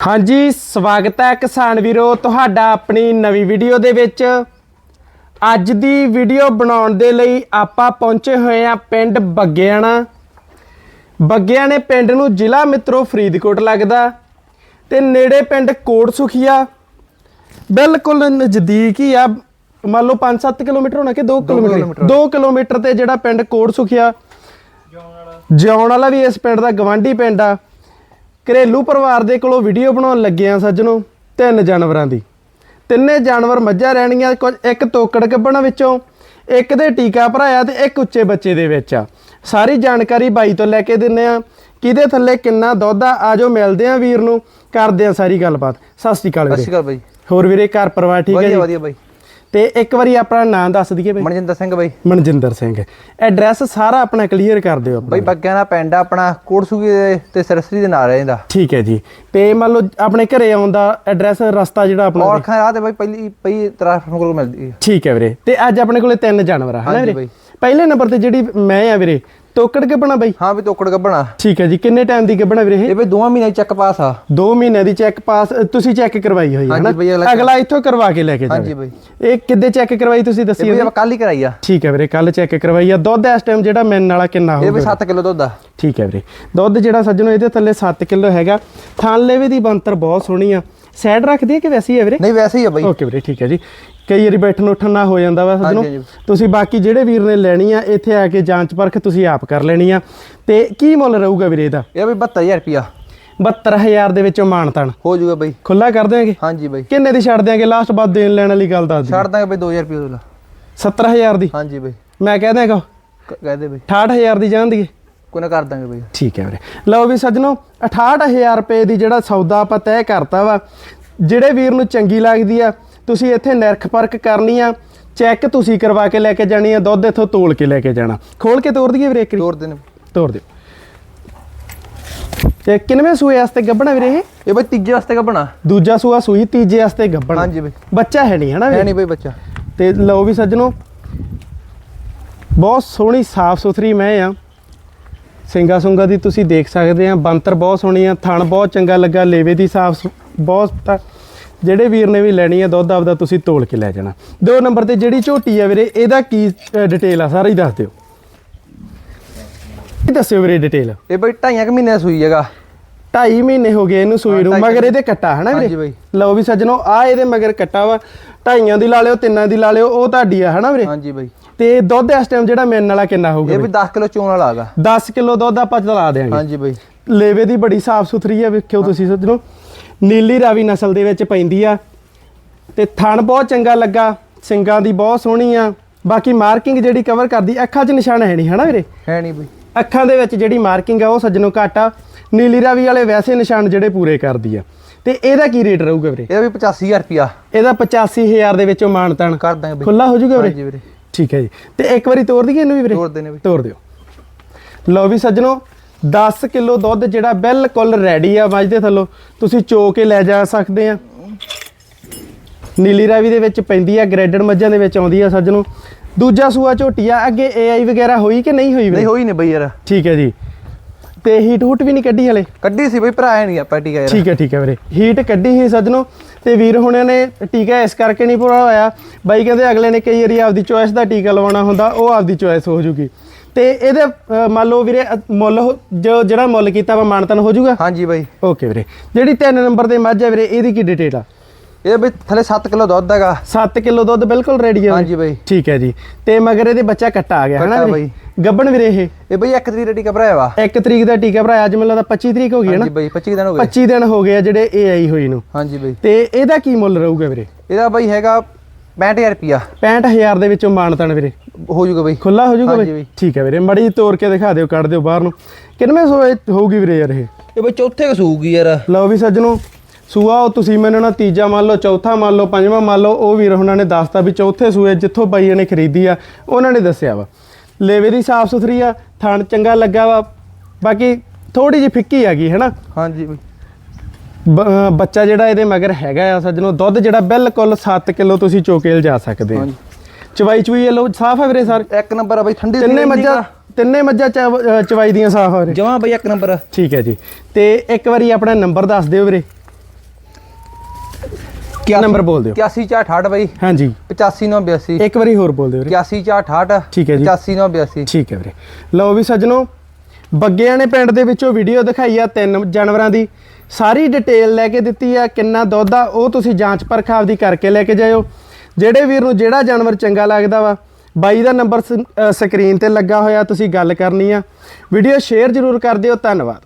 ਹਾਂਜੀ ਸਵਾਗਤ ਹੈ ਕਿਸਾਨ ਵੀਰੋ ਤੁਹਾਡਾ ਆਪਣੀ ਨਵੀਂ ਵੀਡੀਓ ਦੇ ਵਿੱਚ। ਅੱਜ ਦੀ ਵੀਡੀਓ ਬਣਾਉਣ ਦੇ ਲਈ ਆਪਾਂ ਪਹੁੰਚੇ ਹੋਏ ਆ ਪਿੰਡ ਬੱਗਿਆਣਾ। ਬੱਗਿਆਣੇ ਪਿੰਡ ਨੂੰ ਜ਼ਿਲ੍ਹਾ ਮਿੱਤਰੋ ਫਰੀਦਕੋਟ ਲੱਗਦਾ ਤੇ ਨੇੜੇ ਪਿੰਡ ਕੋਟ ਸੁਖੀਆ ਬਿਲਕੁਲ ਨਜ਼ਦੀਕ ਹੀ ਆ। ਮੰਨ ਲਓ 5-7 ਕਿਲੋਮੀਟਰ ਹੋਣਾ ਕਿ 2 ਕਿਲੋਮੀਟਰ? 2 ਕਿਲੋਮੀਟਰ ਤੇ ਜਿਹੜਾ ਪਿੰਡ ਕੋਟ ਸੁਖੀਆ ਜਿਉਣ ਵਾਲਾ ਵੀ ਇਸ ਪਿੰਡ ਦਾ ਗਵਾਂਢੀ ਪਿੰਡ ਆ। ਘਰੇਲੂ ਪਰਿਵਾਰ ਦੇ ਕੋਲੋਂ ਵੀਡੀਓ ਬਣਾਉਣ ਲੱਗੇ ਆ ਸੱਜਣੋ ਤਿੰਨ ਜਾਨਵਰਾਂ ਦੀ। ਤਿੰਨੇ ਜਾਨਵਰ ਮੱਝਾਂ ਰਹਿਣੀਆਂ ਕੁਝ ਇੱਕ ਤੋਕੜ ਕੱਢਣ ਵਿੱਚੋਂ ਇੱਕ ਦੇ ਟੀਕਾ ਭਰਾਇਆ ਤੇ ਇੱਕ ਉੱਚੇ ਬੱਚੇ ਦੇ ਵਿੱਚ ਆ। ਸਾਰੀ ਜਾਣਕਾਰੀ ਬਾਈ ਤੋਂ ਲੈ ਕੇ ਦਿੰਨੇ ਆ ਕਿਹਦੇ ਥੱਲੇ ਕਿੰਨਾ ਦੁੱਧ ਆ ਆਜੋ ਮਿਲਦੇ ਆ ਵੀਰ ਨੂੰ। ਕਰਦੇ ਆ ਸਾਰੀ ਗੱਲਬਾਤ। ਸਤਿ ਸ਼੍ਰੀ ਅਕਾਲ ਸਤਿ ਵੀਰੇ ਸ਼੍ਰੀ ਅਕਾਲ ਬਾਈ। ਹੋਰ ਵੀਰੇ ਘਰ ਪਰਿਵਾਰ ਠੀਕ ਹੈ ਵਧੀਆ ਜੀ ਵਧੀਆ ਬਾਈ। ਤੇ ਇੱਕ ਵਾਰੀ ਆਪਣਾ ਨਾਮ ਦੱਸ ਦਈਏ ਬਈ। ਮਨਜਿੰਦਰ ਸਿੰਘ ਬਾਈ। ਮਨਜਿੰਦਰ ਸਿੰਘ। ਐਡਰੈਸ ਸਾਰਾ ਆਪਣਾ ਕਲੀਅਰ ਕਰ ਦਿਓ ਆਪਣਾ। ਬਾਈ ਬੱਗਿਆਂ ਦਾ ਪਿੰਡ ਆਪਣਾ ਕੋਟਸੂਗੀ ਦੇ ਤੇ ਸਰਸਰੀ ਦੇ ਨਾਲ ਰਹਿੰਦਾ। ਠੀਕ ਹੈ ਜੀ। ਤੇ ਮੰਨ ਲਓ ਆਪਣੇ ਘਰੇ ਆਉਣ ਦਾ ਐਡਰੈਸ ਰਸਤਾ ਜਿਹੜਾ ਆਪਣਾ ਔਰ ਖਾਂ ਰਾਹ ਤੇ ਬਾਈ ਪਹਿਲੀ ਪਈ ਟ੍ਰੈਫਿਕ ਕੋਲ ਮਿਲਦੀ ਹੈ। ਠੀਕ ਹੈ ਵੀਰੇ। ਤੇ ਅੱਜ ਆਪਣੇ ਕੋਲੇ ਤਿੰਨ ਜਾਨਵਰ ਆ ਹਨਾ ਵੀਰੇ। ਪਹਿਲੇ ਨੰਬਰ ਤੇ ਜਿਹੜੀ ਮੈਂ ਆ ਵੀਰੇ ਤੋਕੜ ਕੇ ਬਣਾ ਬਾਈ? ਹਾਂ ਵੀ ਤੋਕੜ ਗੱਬਣਾ ਠੀਕ ਹੈ ਜੀ ਕਿੰਨੇ ਟਾਈਮ ਦੀ ਗੱਬਣਾ ਵੀਰੇ ਇਹ? ਇਹ ਬਾਈ ਦੋਵਾਂ ਮਹੀਨੇ ਚੈੱਕ ਪਾਸ ਆ। 2 ਮਹੀਨਿਆਂ ਦੀ ਚੈੱਕ ਪਾਸ ਤੁਸੀਂ ਚੈੱਕ ਕਰਵਾਈ ਹੋਈ ਹੈ ਹਾਂਜੀ ਨਾ ਬਾਈ, ਅਗਲਾ ਅਗਲਾ ਇੱਥੋਂ ਕਰਵਾ ਕੇ ਲੈ ਕੇ ਹਾਂਜੀ ਜਾਵੇ ਬਾਈ। ਇਹ ਕਿੱਦੇ ਚੈੱਕ ਕਰਵਾਈ ਤੁਸੀਂ ਇਹ ਦੱਸੀ ਆਪਾਂ ਕੱਲ ਹੀ ਕਰਾਈ ਆ। ਠੀਕ ਹੈ ਵੀਰੇ ਕੱਲ ਚੈੱਕ ਕਰਵਾਈ ਆ। ਦੁੱਧ ਇਸ ਟਾਈਮ ਜਿਹੜਾ ਮੈਨ ਵਾਲਾ ਕਿੰਨਾ ਇਹ ਹੋਊਗਾ? 7 ਕਿਲੋ ਦੁੱਧ ਆ। ਠੀਕ ਹੈ ਵੀਰੇ। ਦੁੱਧ ਜਿਹੜਾ ਸੱਜਣੋ ਇਹਦੇ ਥੱਲੇ 7 ਕਿਲੋ ਹੈਗਾ। ਥਾਂ ਲੇਵੇ ਦੀ ਬੰਤਰ ਬਹੁਤ ਸੋਹਣੀ ਆ। ਸਾਈਡ ਰੱਖਦੀ ਹੈ ਕਿ ਵੈਸੀ ਹੈ ਵੀਰੇ? ਨਹੀਂ ਵੈਸੇ ਹੀ ਆ ਬਾਈ। ਓਕੇ ਵੀਰੇ ਠੀਕ ਹੈ ਜੀ। ਕਈ ਵਾਰੀ ਬੈਠਣ ਉੱਠਣ ਨਾ ਹੋ ਜਾਂਦਾ ਵਾ ਸੱਜਣੋ। ਹਾਂਜੀ, ਹਾਂਜੀ। ਤੁਸੀਂ ਬਾਕੀ ਜਿਹੜੇ ਵੀਰ ਨੇ ਲੈਣੀ ਆ ਇੱਥੇ ਆ ਕੇ ਜਾਂਚ ਪਰਖ ਤੁਸੀਂ ਆਪ ਕਰ ਲੈਣੀ ਆ। ਤੇ ਕੀ ਮੁੱਲ ਰਹੂਗਾ ਵੀਰੇ ਇਹਦਾ? ਇਹ ਬਾਈ 72000 ਰੁਪਿਆ 72000 ਦੇ ਵਿੱਚੋਂ ਮਾਨਤਨ ਹੋ ਜਾਊਗਾ ਬਾਈ। ਖੁੱਲਾ ਕਰ ਦਿਆਂਗੇ? ਹਾਂਜੀ ਬਾਈ। ਕਿੰਨੇ ਦੀ ਛੱਡ ਦਿਆਂਗੇ? ਲਾਸਟ ਬਾਅਦ ਦੇਣ ਲੈਣ ਵਾਲੀ ਗੱਲ ਦੱਸ ਦਿਓ। ਛੱਡ ਦਾਂਗੇ ਬਾਈ 2000 ਰੁਪਿਆ ਉਹਦਾ। 70000 ਦੀ? ਹਾਂਜੀ ਬਾਈ। ਮੈਂ ਕਹਿ ਦਿਆਂਗਾ। ਕ- ਕਹਿ ਦੇ ਬਾਈ। 68000 ਦੀ ਜਾਂਦੀ ਕੋਈ ਨਾ ਕਰ ਦਾਂਗੇ ਬਾਈ। ਠੀਕ ਹੈ ਵੀਰੇ। ਲਓ ਵੀ ਸੱਜਣੋ 68000 ਰੁਪਏ ਦੀ ਜਿਹੜਾ ਸੌਦਾ ਆਪਾਂ ਤੈਅ ਕਰਤਾ ਵਾ ਜਿਹੜੇ ਵੀਰ ਨੂੰ ਚੰਗੀ ਲੱਗਦੀ ਆ ਤੁਸੀਂ ਇੱਥੇ ਨਿਰਖ ਪਰਖ ਕਰਨੀ ਆ ਚੈੱਕ ਤੁਸੀਂ ਕਰਵਾ ਕੇ ਲੈ ਕੇ ਜਾਣੀ ਆ ਦੁੱਧ ਇੱਥੋਂ ਤੋਲ ਕੇ ਲੈ ਕੇ ਜਾਣਾ। ਖੋਲ ਕੇ ਤੋੜ ਦਈਏ ਵੀਰੇ ਇੱਕ ਤੋਰ ਦੇਣ ਤੋੜ ਦਿਓ। ਤੇ ਕਿੰਨਵੇਂ ਸੂਏ ਵਾਸਤੇ ਗੱਬਣਾ ਵੀਰੇ ਇਹ? ਇਹ ਬਾਈ ਤੀਜੇ ਵਾਸਤੇ ਗੱਬਣਾ ਦੂਜਾ ਸੂਆ ਸੂਈ ਤੀਜੇ ਵਾਸਤੇ ਗੱਬਣਾ ਹਾਂਜੀ ਬਾਈ। ਬੱਚਾ ਹੈ ਨਹੀਂ ਹਨਾ ਹੈ ਨਹੀਂ ਬਾਈ ਬੱਚਾ। ਤੇ ਲਓ ਵੀ ਸੱਜਣੋ ਬਹੁਤ ਸੋਹਣੀ ਸਾਫ਼ ਸੁਥਰੀ ਮੈਂ ਆ। ਸਿੰਗਾ ਸੁੰਗਾ ਦੀ ਤੁਸੀਂ ਦੇਖ ਸਕਦੇ ਆ ਬੰਤਰ ਬਹੁਤ ਸੋਹਣੀ ਆ ਥਣ ਬਹੁਤ ਚੰਗਾ ਲੱਗਾ ਲੇਵੇ ਦੀ ਸਾਫ਼ ਬਹੁਤ। ਜਿਹੜੇ ਵੀਰ ਨੇ ਵੀ ਲੈਣੀ ਆ ਦੁੱਧ ਆਪਦਾ ਤੁਸੀਂ ਤੋਲ ਕੇ ਲੈ ਜਾਣਾ। ਦੋ ਨੰਬਰ ਤੇ ਜਿਹੜੀ ਝੋਟੀ ਆ ਵੀਰੇ ਇਹਦਾ ਕੀ ਡਿਟੇਲ ਆ ਸਾਰਾ ਹੀ ਦੱਸ ਦਿਓ। ਇਹ ਦੱਸਿਓ ਵੀਰੇ ਡਿਟੇਲ ਇਹ ਬਾਈ ਢਾਈਆਂ ਕੁ ਮਹੀਨੇ ਦਾ ਸੂਈ ਹੈਗਾ। ਢਾਈ ਮਹੀਨੇ ਹੋ ਗਏ ਇਹਨੂੰ ਸੂਈ ਨੂੰ ਮਗਰ ਇਹਦੇ ਕੱਟਾ ਹਨਾ ਵੀਰੇ। ਲਓ ਵੀ ਸੱਜਣੋ ਆ ਇਹਦੇ ਮਗਰ ਕੱਟਾ ਵਾ। ਢਾਈਆਂ ਦੀ ਲਾ ਲਿਓ ਤਿੰਨਾਂ ਦੀ ਲਾ ਲਿਓ ਉਹ ਤੁਹਾਡੀ ਆ ਹਨਾ ਵੀਰੇ? ਹਾਂਜੀ ਬਾਈ। ਤੇ ਦੁੱਧ ਇਸ ਟਾਈਮ ਜਿਹੜਾ ਮਿਲਣ ਵਾਲਾ ਕਿੰਨਾ ਹੋਊਗਾ ਇਹ ਵੀ 10 ਕਿਲੋ ਚੋਣ ਵਾਲਾ ਹੈਗਾ 10 ਕਿਲੋ ਦੁੱਧ ਆਪਾਂ ਚਲਾ ਦੇਾਂਗੇ ਹਾਂਜੀ ਬਾਈ। ਲੇਵੇ ਦੀ ਬੜੀ ਸਾਫ਼ ਸੁਥਰੀ ਆ ਵੇਖਿਓ ਤੁਸੀਂ ਸੱਜਣੋ। ਨੀਲੀ ਰਾਵੀ ਨਸਲ ਦੇ ਵਿੱਚ ਪੈਂਦੀ ਆ। ਤੇ ਥਣ ਬਹੁਤ ਚੰਗਾ ਲੱਗਾ ਸਿੰਗਾਂ ਦੀ ਬਹੁਤ ਸੋਹਣੀ ਆ। ਬਾਕੀ ਮਾਰਕਿੰਗ ਜਿਹੜੀ ਕਵਰ ਕਰਦੀ ਅੱਖਾਂ 'ਚ ਨਿਸ਼ਾਨ ਹੈ ਨਹੀਂ ਹਨਾ ਵੀਰੇ? ਹੈ ਨਹੀਂ ਬਾਈ। ਅੱਖਾਂ ਦੇ ਵਿੱਚ ਜਿਹੜੀ ਮਾਰਕਿੰਗ ਆ ਉਹ ਸੱਜਣੋ ਘੱਟ ਆ। ਨੀਲੀ ਰਾਵੀ ਵਾਲੇ ਵੈਸੇ ਨਿਸ਼ਾਨ ਜਿਹੜੇ ਪੂਰੇ ਕਰਦੀ ਆ। ਤੇ ਇਹਦਾ ਕੀ ਰੇਟ ਰਹੂਗਾ ਵੀਰੇ? ਇਹਦਾ ਵੀ 85000 ਰੁਪਿਆ ਇਹਦਾ 85000 ਦੇ ਵਿੱਚੋਂ ਮਾਨਤਨ ਕਰ ਦਾਂਗੇ ਬਾਈ। ਖੁੱਲਾ ਹੋ ਵੀਰੇ? ਵੀਰੇ। ਠੀਕ ਹੈ ਜੀ। ਤੇ ਇੱਕ ਵਾਰੀ ਤੋੜ ਦਈਏ ਇਹਨੂੰ ਵੀ ਵੀਰੇ? ਤੋਰ ਦੇਣੇ ਬਾਈ ਤੋੜ ਦਿਓ। ਲਓ ਵੀ ਸੱਜਣੋ 10 ਕਿਲੋ ਦੁੱਧ ਜਿਹੜਾ ਬਿਲਕੁਲ ਰੈਡੀ ਆ ਮੱਝ ਦੇ ਥੱਲੋਂ। ਤੁਸੀਂ ਚੋ ਕੇ ਲੈ ਜਾ ਸਕਦੇ ਆ। ਨੀਲੀ ਰਾਵੀ ਦੇ ਵਿੱਚ ਪੈਂਦੀ ਆ ਗ੍ਰੇਡਡ ਮੱਝਾਂ ਦੇ ਵਿੱਚ ਆਉਂਦੀ ਆ ਸੱਜਣੋ। ਦੂਜਾ ਸੂਆ ਝੋਟੀ ਆ ਅੱਗੇ ਏਆਈ ਵਗੈਰਾ ਹੋਈ ਕਿ ਨਹੀਂ ਹੋਈ ਨਹੀਂ ਹੋਈ ਨਹੀਂ ਬਾਈ ਯਾਰ। ਠੀਕ ਹੈ ਜੀ। ਤੇ ਹੀਟ ਹੂਟ ਵੀ ਨਹੀਂ ਕੱਢੀ ਹਲੇ? ਕੱਢੀ ਸੀ ਬਾਈ ਭਰਾ ਨਹੀਂ ਆਪਾਂ ਟੀਕਾ ਯਾਰ। ਠੀਕ ਹੈ ਠੀਕ ਹੈ ਵੀਰੇ। ਹੀਟ ਕੱਢੀ ਸੀ ਸੱਜਣੋ। ਤੇ ਵੀਰ ਹੁਣਿਆਂ ਨੇ ਟੀਕਾ ਇਸ ਕਰਕੇ ਨਹੀਂ ਪੂਰਾ ਹੋਇਆ ਬਾਈ ਕਹਿੰਦੇ ਅਗਲੇ ਨੇ ਕਈ ਵਾਰੀ ਆਪਦੀ ਚੋਇਸ ਦਾ ਟੀਕਾ ਲਵਾਉਣਾ ਹੁੰਦਾ ਉਹ ਆਪਦੀ ਚੋਇਸ ਹੋ ਜੂਗੀ। ਤੇ ਇਹਦੇ ਮੰਨ ਲਓ ਵੀਰੇ ਮੁੱਲ ਹੋ- ਜੋ ਜਿਹੜਾ ਮੁੱਲ ਕੀਤਾ ਵਾ ਮਾਨਤਨ ਹੋ ਜੂਗਾ? ਹਾਂਜੀ ਬਾਈ। ਓਕੇ ਵੀਰੇ। ਜਿਹੜੀ 3 ਨੰਬਰ ਤੇ ਮੱਝ ਹੈ ਵੀਰੇ ਇਹਦੀ ਕੀ ਡਿਟੇਲ ਆ? ਇਹ ਬਾਈ ਥੱਲੇ 7 ਕਿਲੋ ਦੁੱਧ ਹੈਗਾ। 7 ਕਿਲੋ ਦੁੱਧ ਬਿਲਕੁਲ ਰੈਡੀ ਹੈ ਹਾਂਜੀ ਬਾਈ। ਠੀਕ ਹੈ ਜੀ। ਤੇ ਮਗਰ ਇਹਦੇ ਬੱਚਾ ਕੱਟਾ ਆ ਗਿਆ ਹਨਾ ਕੱਟਾ ਵੀਰੇ ਗੱਬਣ ਵੀਰੇ ਇਹ। ਇਹ ਬਾਈ ਇੱਕ ਤਰੀ ਰੈਡੀ ਕਬਰਾ ਵਾ। 1 ਤਰੀਕ ਦਾ ਟੀਕਾ ਭਰਾਇਆ ਅੱਜ ਮੈਨੂੰ ਲੱਗਦਾ 25 ਤਰੀਕ ਹੋ ਗਈ ਹੈ ਨਾ। ਹਾਂਜੀ ਬਾਈ 25 ਦਿਨ ਹੋ ਗਏ। 25 ਦਿਨ ਹੋ ਗਏ ਆ ਜਿਹੜੇ ਇਹ ਆਈ ਹੋਈ ਨੂੰ। ਹਾਂਜੀ ਬਾਈ। ਤੇ ਇਹਦਾ ਕੀ ਮੁੱਲ ਰਹੂਗਾ ਵੀਰੇ? ਇਹਦਾ ਬਾਈ ਹੈਗਾ 65000 ਰੁਪਿਆ 65000 ਦੇ ਵਿੱਚੋਂ ਮਾਨਤਨ ਵੀਰੇ। ਹੋ ਜਾਊਗਾ ਬਾਈ। ਖੁੱਲਾ ਹੋ ਹਾਂਜੀ ਬਈ। ਠੀਕ ਹੈ ਵੀਰੇ ਮੜੀ ਤੋੜ ਕੇ ਦਿਖਾ ਦਿਓ ਕੱਢ ਦਿਓ ਬਾਹਰ ਨੂੰ। ਕਿੰਨਵੇਂ ਸੋ ਹੋਊਗੀ ਵੀਰੇ ਯਾਰ ਇਹ? ਇਹ ਬਾਈ ਚੌਥੇ ਕਸੂਗੀ ਯਾਰ। ਲਓ ਵੀ ਸੱਜਣੋ ਸੂਆ ਉਹ ਤੁਸੀਂ ਮੈਨੂੰ ਨਾ ਤੀਜਾ ਮੰਨ ਲਓ ਚੌਥਾ ਮੰਨ ਲਓ ਪੰਜਵਾਂ ਮੰਨ ਲਓ ਉਹ ਵੀਰ ਉਹਨਾਂ ਨੇ ਦੱਸਤਾ ਵੀ ਚੌਥੇ ਸੂਏ ਜਿੱਥੋਂ ਬਾਈਆਂ ਨੇ ਖਰੀਦੀ ਆ ਉਹਨਾਂ ਨੇ ਦੱਸਿਆ ਵਾ। ਲੇਵੇ ਦੀ ਸਾਫ਼ ਸੁਥਰੀ ਆ ਥਣ ਚੰਗਾ ਲੱਗਾ ਵਾ। ਬਾਕੀ ਥੋੜੀ ਜਿਹੀ ਫਿੱਕੀ ਹੈਗੀ ਹੈਨਾ ਹਾਂਜੀ ਬਾਈ। ਬੱਚਾ ਜਿਹੜਾ ਇਹਦੇ ਮਗਰ ਹੈਗਾ ਆ ਸੱਜਣੋ ਦੁੱਧ ਜਿਹੜਾ ਬਿਲਕੁਲ 7 ਕਿਲੋ ਤੁਸੀਂ ਚੋਕੇਲ ਜਾ ਸਕਦੇ ਆ ਹਾਂਜੀ। ਚਵਾਈ ਇਹ ਲੋ ਸਾਫ਼ ਹੈ ਵੀਰੇ ਸਰ? ਇੱਕ ਨੰਬਰ ਆ ਬਾਈ ਠੰਡੀ ਤਿੰਨੇ ਮੱਝਾਂ ਤਿੰਨੇ ਮੱਝਾਂ ਚਵਾਈ ਦੀਆਂ ਸਾਫ਼ ਆ ਵੀਰੇ। ਜਮਾ ਬਾਈ ਇੱਕ ਨੰਬਰ। ਠੀਕ ਹੈ ਜੀ। ਤੇ ਇੱਕ ਵਾਰੀ ਆਪਣਾ ਨੰਬਰ ਦੱਸ ਦਿਓ ਵੀਰੇ। ਨੰਬਰ ਬੋਲ ਦਿਓ। 8168 ਬਾਈ। ਹਾਂਜੀ। 85982 ਇੱਕ ਵਾਰੀ ਹੋਰ ਬੋਲ ਦਿਓ ਵੀਰੇ। 8168 ਠੀਕ ਹੈ ਜੀ। 85982 ਠੀਕ ਹੈ ਵੀਰੇ। ਲਓ ਵੀ ਸੱਜਣੋ ਬੱਗਿਆਣੇ ਪਿੰਡ ਦੇ ਵਿੱਚੋਂ ਵੀਡੀਓ ਦਿਖਾਈ ਆ ਤਿੰਨ ਜਾਨਵਰਾਂ ਦੀ। ਸਾਰੀ ਡਿਟੇਲ ਲੈ ਕੇ ਦਿੱਤੀ ਆ ਕਿੰਨਾ ਦੁੱਧ ਆ ਉਹ ਤੁਸੀਂ ਜਾਂਚ ਪਰਖ ਆਪਦੀ ਕਰਕੇ ਲੈ ਕੇ ਜਾਇਓ। ਜਿਹੜੇ ਵੀਰ ਨੂੰ ਜਿਹੜਾ ਜਾਨਵਰ ਚੰਗਾ ਲੱਗਦਾ ਵਾ ਬਾਈ ਦਾ ਨੰਬਰ ਸਕਰੀਨ ਤੇ ਲੱਗਾ ਹੋਇਆ ਤੁਸੀਂ ਗੱਲ ਕਰਨੀ ਆ। ਵੀਡੀਓ ਸ਼ੇਅਰ ਜ਼ਰੂਰ ਕਰ ਦਿਓ। ਧੰਨਵਾਦ।